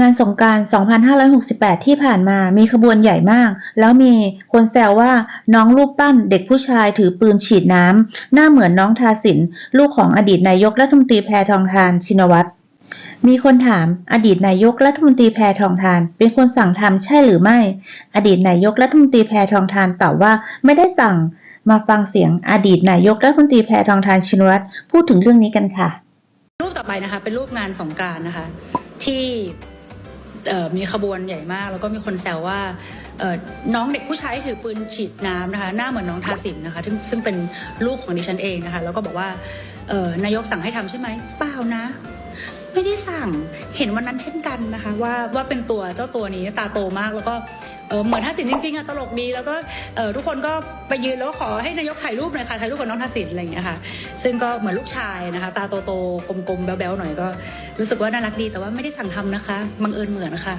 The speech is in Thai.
งานสงการ 2568 ที่ผ่านมามีขบวนใหญ่มาก แล้วมีคนแซวว่าน้องรูปปั้นเด็กผู้ชายถือปืนฉีดน้ำ หน้าเหมือนน้องทาสิน ลูกของอดีตนายกรัฐมนตรีแพทองทานชินวัตร มีคนถามอดีตนายกรัฐมนตรีแพทองทาน เป็นคนสั่งทำใช่หรือไม่ อดีตนายกรัฐมนตรีแพทองทานตอบว่าไม่ได้สั่ง มาฟังเสียงอดีตนายกรัฐมนตรีแพทองทานชินวัตรพูดถึงเรื่องนี้กันค่ะ รูปต่อไปนะคะเป็นรูปงานสงการนะคะ ที่ มีขบวนใหญ่มาก แล้วก็มีคนแซวว่าน้องเด็กผู้ชายถือปืนฉีดน้ำนะคะ หน้าเหมือนน้องทาสินนะคะซึ่งซึ่งเป็นลูกของดิฉันเองนะคะ แล้วก็บอกว่านายกสั่งให้ทำใช่ไหมเปล่านะ ไม่ได้สั่งเห็นวันนั้นเช่นกันนะคะ ว่าว่าเป็นตัวเจ้าตัวนี้ตาโตมากแล้วก็เออเหมือนทัศินจริงๆอะตลกดีแล้วก็ทุกคนก็ไปยืนแล้วก็ขอให้นายกถ่ายรูปหน่อยค่ะถ่ายรูปกับน้องทัศินอะไรอย่างเงี้ยค่ะ ซึ่งก็เหมือนลูกชายนะคะ ตาโตๆกลมๆแบ๊วๆหน่อยก็ รู้สึกว่าน่ารักดีแต่ว่าไม่ได้สั่งทำนะคะบังเอิญเหมือนค่ะ